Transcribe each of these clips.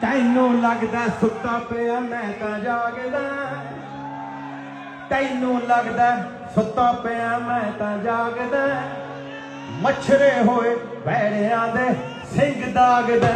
ਤੈਨੂੰ ਲੱਗਦਾ ਸੁੱਤਾ ਪਿਆ, ਮੈਂ ਤਾਂ ਜਾਗਦਾ। ਤੈਨੂੰ ਲੱਗਦਾ ਸੁੱਤਾ ਪਿਆ, ਮੈਂ ਤਾਂ ਜਾਗਦਾ। ਮੱਛਰੇ ਹੋਏ ਵੈੜਿਆਂ ਦੇ ਸਿੰਘ ਦਾਗਦਾ।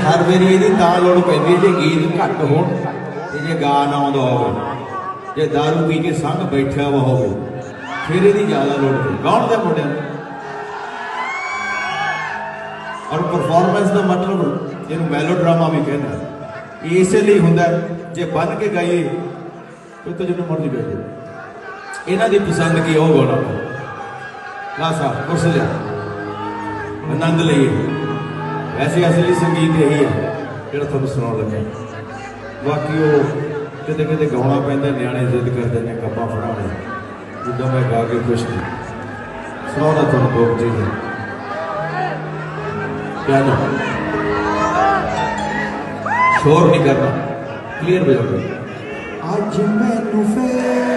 ਹਰ ਵਾਰੀ ਇਹਦੀ ਤਾਂ ਲੋੜ ਪੈਂਦੀ ਜੇ ਗੀਤ ਘੱਟ ਹੋਣ ਤੇ ਜੇ ਗਾ ਆਉਂਦਾ ਹੋਵੇ, ਜੇ दारू ਪੀ ਕੇ ਸੰਗ ਬੈਠਿਆ ਵਾ ਹੋਵੇ, ਫਿਰ ਇਹਦੀ ਜ਼ਿਆਦਾ ਲੋੜ ਪਈ ਗਾਉਣ ਦੇ ਮੁੰਡਿਆਂ ਨੂੰ। ਔਰ ਪਰਫਾਰਮੈਂਸ ਦਾ ਮਤਲਬ ਇਹਨੂੰ ਮੈਲੋ ਡਰਾਮਾ ਵੀ ਕਹਿੰਦਾ ਇਸੇ ਲਈ ਹੁੰਦਾ ਜੇ ਬਨ ਕੇ ਗਾਈਏ, ਫਿਰ ਤਾਂ ਜਿਹਨੂੰ ਮਰਜ਼ੀ ਬੈਠੇ ਇਹਨਾਂ ਦੀ ਪਸੰਦ ਕੀ ਉਹ ਗਾਉਣਾ। ਲਾ ਸਾਹਿਬ ਕੁਰਸ ਲਿਆ। ਆਨੰਦ ਲਈਏ। ਵੈਸੇ ਅਸਲੀ ਸੰਗੀਤ ਇਹੀ ਹੈ ਜਿਹੜਾ ਤੁਹਾਨੂੰ ਸੁਣਾਉਣ ਲੱਗਾ। ਬਾਕੀ ਉਹ ਕਿਤੇ ਕਿਤੇ ਗਾਉਣਾ ਪੈਂਦਾ, ਨਿਆਣੇ ਜ਼ਿੱਦ ਕਰਦੇ ਨੇ ਕੱਪਾਂ ਫੜਾਉਣੇ। ਜਿੱਦਾਂ ਮੈਂ ਗਾ ਕੇ ਖੁਸ਼ ਹਾਂ ਸੁਣਾਉਣਾ ਤੁਹਾਨੂੰ ਦੋ ਚੀਜ਼ਾਂ। ਪਿਆਨੋ ਸ਼ੋਰ ਨਹੀਂ ਕਰਨਾ ਕਲੀਅਰ ਬਜਾਓ ਅੱਜ ਮੈਨੂੰ ਫੇਰ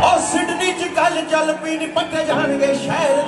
ਉਹ ਸਿਡਨੀ ਚ ਕੱਲ ਚੱਲ ਪਈ ਨੀ ਪੱਟੇ ਜਾਣਗੇ ਸ਼ਹਿਰ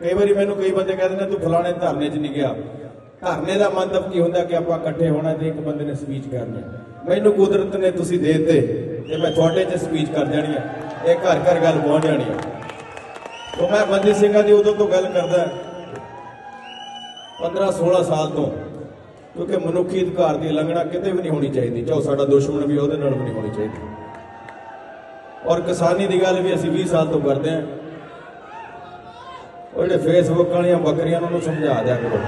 ਕਈ ਵਾਰੀ ਮੈਨੂੰ ਕਈ ਬੰਦੇ ਕਹਿੰਦੇ ਨੇ, ਤੂੰ ਫਲਾਣੇ ਧਰਨੇ 'ਚ ਨਹੀਂ ਗਿਆ। ਧਰਨੇ ਦਾ ਮੰਤਵ ਕੀ ਹੁੰਦਾ ਕਿ ਆਪਾਂ ਇਕੱਠੇ ਹੋਣਾ ਤੇ ਇੱਕ ਬੰਦੇ ਨੇ ਸਪੀਚ ਕਰਨੀ। ਮੈਨੂੰ ਕੁਦਰਤ ਨੇ ਤੁਸੀਂ ਦੇ ਦਿੱਤੇ ਤੇ ਮੈਂ ਤੁਹਾਡੇ 'ਚ ਸਪੀਚ ਕਰ ਜਾਣੀ ਹੈ ਇਹ ਘਰ ਘਰ ਗੱਲ ਪਹੁੰਚ ਜਾਣੀ ਹੈ ਤੋਂ ਮੈਂ ਬੰਦੀ ਸਿੰਘਾਂ ਦੀ ਉਦੋਂ ਤੋਂ ਗੱਲ ਕਰਦਾ 15 16 ਸਾਲ ਤੋਂ, ਕਿਉਂਕਿ ਮਨੁੱਖੀ ਅਧਿਕਾਰ ਦੀ ਉਲੰਘਣਾ ਕਿਤੇ ਵੀ ਨਹੀਂ ਹੋਣੀ ਚਾਹੀਦੀ। ਚਾਹੇ ਉਹ ਸਾਡਾ ਦੁਸ਼ਮਣ ਵੀ ਉਹਦੇ ਨਾਲ ਵੀ ਨਹੀਂ ਹੋਣੀ ਚਾਹੀਦੀ। ਔਰ ਕਿਸਾਨੀ ਦੀ ਗੱਲ ਵੀ ਅਸੀਂ 20 ਸਾਲ ਤੋਂ ਕਰਦੇ ਆਂ ਉਹ ਜਿਹੜੇ ਫੇਸਬੁੱਕ ਵਾਲੀਆਂ ਬੱਕਰੀਆਂ ਨੂੰ ਸਮਝਾ ਦਿਆ ਕਰੋ।